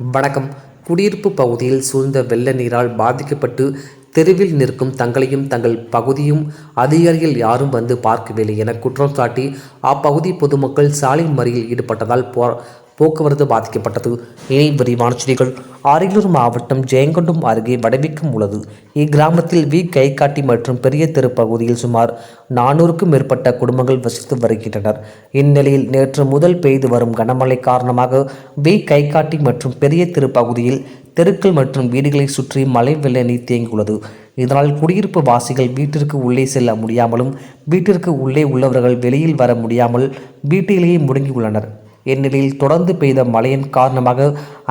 வணக்கம். குடியிருப்பு பகுதியில் சூழ்ந்த வெள்ள நீரால் பாதிக்கப்பட்டு தெருவில் நிற்கும் தங்களையும் தங்கள் பகுதியும் அதிகாரிகள் யாரும் வந்து பார்க்கவில்லை என குற்றம் சாட்டி அப்பகுதி பொதுமக்கள் சாலை மறியல் ஈடுபட்டதால் போ போக்குவரத்து பாதிக்கப்பட்டது. இனி விரிவான செய்திகள். அரியலூர் மாவட்டம் ஜெயங்கொண்டம் அருகே வடவிக்கம் உள்ளது. இக்கிராமத்தில் வி கைகாட்டி மற்றும் பெரிய தெரு பகுதியில் சுமார் நானூறுக்கும் மேற்பட்ட குடும்பங்கள் வசித்து வருகின்றனர். இந்நிலையில் நேற்று முதல் பெய்து வரும் கனமழை காரணமாக வி கைகாட்டி மற்றும் பெரிய தெரு பகுதியில் தெருக்கள் மற்றும் வீடுகளை சுற்றி மழை வெள்ள நீர் தேங்கியுள்ளது. இதனால் குடியிருப்பு வாசிகள் வீட்டிற்கு உள்ளே செல்ல முடியாமலும் வீட்டிற்கு உள்ளே உள்ளவர்கள் வெளியில் வர முடியாமல் வீட்டிலேயே முடங்கியுள்ளனர். இந்நிலையில் தொடர்ந்து பெய்த மழையின் காரணமாக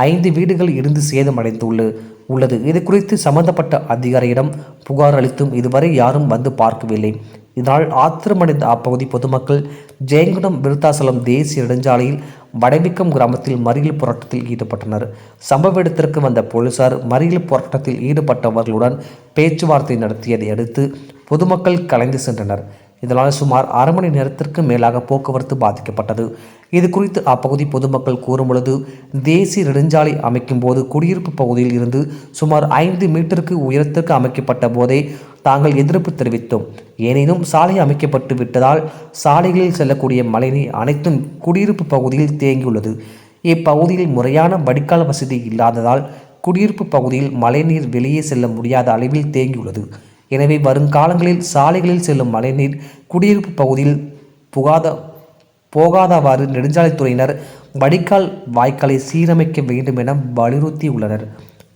ஐந்து வீடுகள் இருந்து சேதமடைந்துள்ளது உள்ளது. இது குறித்து சம்பந்தப்பட்ட அதிகாரியிடம் புகார் அளித்தும் இதுவரை யாரும் வந்து பார்க்கவில்லை. இதனால் ஆத்திரமடைந்த அப்பகுதி பொதுமக்கள் ஜெயங்குடம் விருத்தாசலம் தேசிய நெடுஞ்சாலையில் வடவிக்கம் கிராமத்தில் மறியல் போராட்டத்தில் ஈடுபட்டனர். சம்பவ இடத்திற்கு வந்த போலீசார் மறியல் போராட்டத்தில் ஈடுபட்டவர்களுடன் பேச்சுவார்த்தை நடத்தியதை அடுத்து பொதுமக்கள் கலைந்து சென்றனர். இதனால் சுமார் அரை மணி நேரத்திற்கு மேலாக போக்குவரத்து பாதிக்கப்பட்டது. இது குறித்து அப்பகுதி பொதுமக்கள் கூறும்பொழுது தேசிய நெடுஞ்சாலை அமைக்கும் போது குடியிருப்பு பகுதியில் இருந்து சுமார் ஐந்து மீட்டருக்கு உயரத்திற்கு அமைக்கப்பட்ட போதே தாங்கள் எதிர்ப்பு தெரிவித்தோம். எனினும் சாலை அமைக்கப்பட்டு விட்டதால் சாலைகளில் செல்லக்கூடிய மழைநீர் அனைத்தும் குடியிருப்பு பகுதியில் தேங்கியுள்ளது. இப்பகுதியில் முறையான வடிகால் வசதி இல்லாததால் குடியிருப்பு பகுதியில் மழைநீர் வெளியே செல்ல முடியாத அளவில் தேங்கியுள்ளது. எனவே வருங்காலங்களில் சாலைகளில் செல்லும் மழைநீர் குடியிருப்பு பகுதியில் புகாத போகாதவாறு நெடுஞ்சாலைத்துறையினர் வடிகால் வாய்க்காலை சீரமைக்க வேண்டும் என வலியுறுத்தியுள்ளனர்.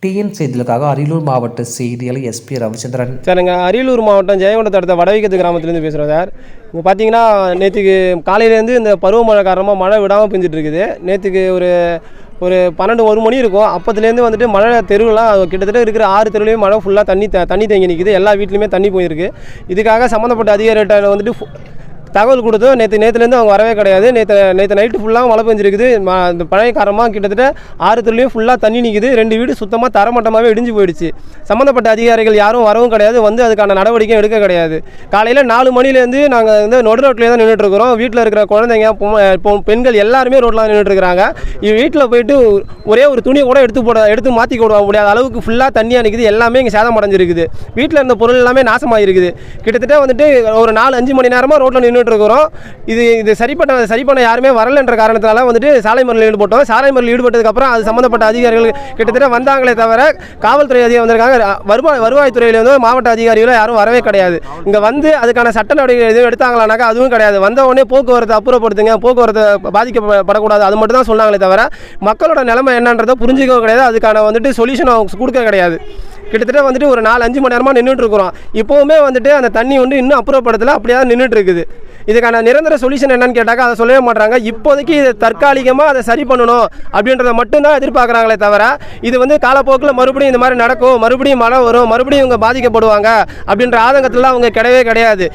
டிஎன் செய்திகளுக்காக அரியலூர் மாவட்ட செய்தியாளர் எஸ்பி ரவிச்சந்திரன். சார் நாங்கள் அரியலூர் மாவட்டம் ஜெயங்கொண்டத்தை அடுத்த வடவிக்கத்து கிராமத்துலேருந்து பேசுகிறோம் சார். இங்கே பார்த்தீங்கன்னா நேற்றுக்கு காலையிலேருந்து இந்த பருவமழை காரணமாக மழை விடாமல் பெஞ்சிட்டு இருக்குது. நேற்றுக்கு ஒரு ஒரு பன்னெண்டு ஒரு மணி இருக்கும். அப்போதுலேருந்து வந்துட்டு மழை தெருவெலாம் கிட்டத்தட்ட இருக்கிற ஆறு தெருவிலையும் மழை ஃபுல்லாக தண்ணி த- தண்ணி தேங்கி நிற்குது எல்லா வீட்லேயுமே தண்ணி போயிருக்கு. இதுக்காக சம்மந்தப்பட்ட அதிகாரிகிட்ட வந்துட்டு தகவல் கொடுத்தோம் நேற்று நேற்றுலேருந்து அவங்க வரவே கிடையாது. நேற்று நேற்று நைட்டு ஃபுல்லாக மழை பெஞ்சிருக்குது. இந்த பழைய காரணமாக கிட்டத்தட்ட ஆறு துள்ளியும் ஃபுல்லாக தண்ணி நிற்குது ரெண்டு வீடு சுத்தமாக தரமட்டமாகவே இடிஞ்சு போயிடுச்சு. சம்மந்தப்பட்ட அதிகாரிகள் யாரும் வரவும் கிடையாது. வந்து அதுக்கான நடவடிக்கையும் எடுக்க கிடையாது. காலையில் நாலு மணிலேருந்து நாங்கள் வந்து நொடு ரோட்லேயே தான் நின்றுட்டு இருக்கிறோம் வீட்டில் இருக்கிற குழந்தைங்க பெண்கள் எல்லாருமே ரோட்டில் தான் இருக்கிறாங்க வீட்டில் போயிட்டு ஒரே ஒரு துணியை கூட எடுத்து போட எடுத்து மாற்றி போட முடியாத அளவுக்கு ஃபுல்லாக தண்ணியாக நிற்குது எல்லாமே இங்கே சேதம் அடைஞ்சிருக்குது வீட்டில் இருந்த பொருள் எல்லாமே நாசமாக இருக்குது கிட்டத்தட்ட வந்துட்டு ஒரு நாலு அஞ்சு மணி நேரமாக ரோட்டில் நின்று இருக்கிறோம் இது இது சரி பண்ண சரி பண்ண யாருமே வரலன்ற காரணத்தால வந்துட்டு சாலை மறியல் ஈடுபட்டோம். சாலை மறியல் ஈடுபட்டதுக்கப்புறம் அது சம்மந்தப்பட்ட அதிகாரிகள் கிட்டத்தட்ட வந்தாங்களே தவிர காவல்துறை அதிகாரி வந்திருக்காங்க. வருவாய் வருவாய்த்துறையில் வந்து மாவட்ட அதிகாரிகளும் யாரும் வரவே கிடையாது. இங்கே வந்து அதுக்கான சட்ட நடவடிக்கை எதுவும் எடுத்தாங்களானாக்கா அதுவும் கிடையாது. வந்த உடனே போக்குவரத்தை அப்புறப்படுத்துங்க. போக்குவரத்து பாதிக்கப்படக்கூடாது. அது மட்டும் தான் சொன்னாங்களே தவிர மக்களோட நிலைமை என்னன்றதை புரிஞ்சுக்கவும் கிடையாது. அதுக்கான வந்துட்டு சொல்யூஷன் அவங்க கொடுக்க கிடையாது. கிட்டத்தட்ட வந்துட்டு ஒரு நாலு அஞ்சு மணி நேரமாக நின்றுட்டு இருக்கிறோம் இப்போவுமே வந்துட்டு அந்த தண்ணி வந்து இன்னும் அப்புறப்படுத்தல அப்படியே தான் நின்றுட்டு இருக்குது இதுக்கான நிரந்தர சொல்யூஷன் என்னன்னு கேட்டாக்கா அதை சொல்லவே மாட்டாங்க இப்போதைக்கு இதை தற்காலிகமாக அதை சரி பண்ணணும் அப்படின்றத மட்டும்தான் எதிர்பார்க்குறாங்களே தவிர இது வந்து காலப்போக்கில் மறுபடியும் இந்த மாதிரி நடக்கும் மறுபடியும் மழை வரும் மறுபடியும் இவங்க பாதிக்கப்படுவாங்க அப்படின்ற ஆதங்கத்தில் அவங்க கிடையவே கிடையாது.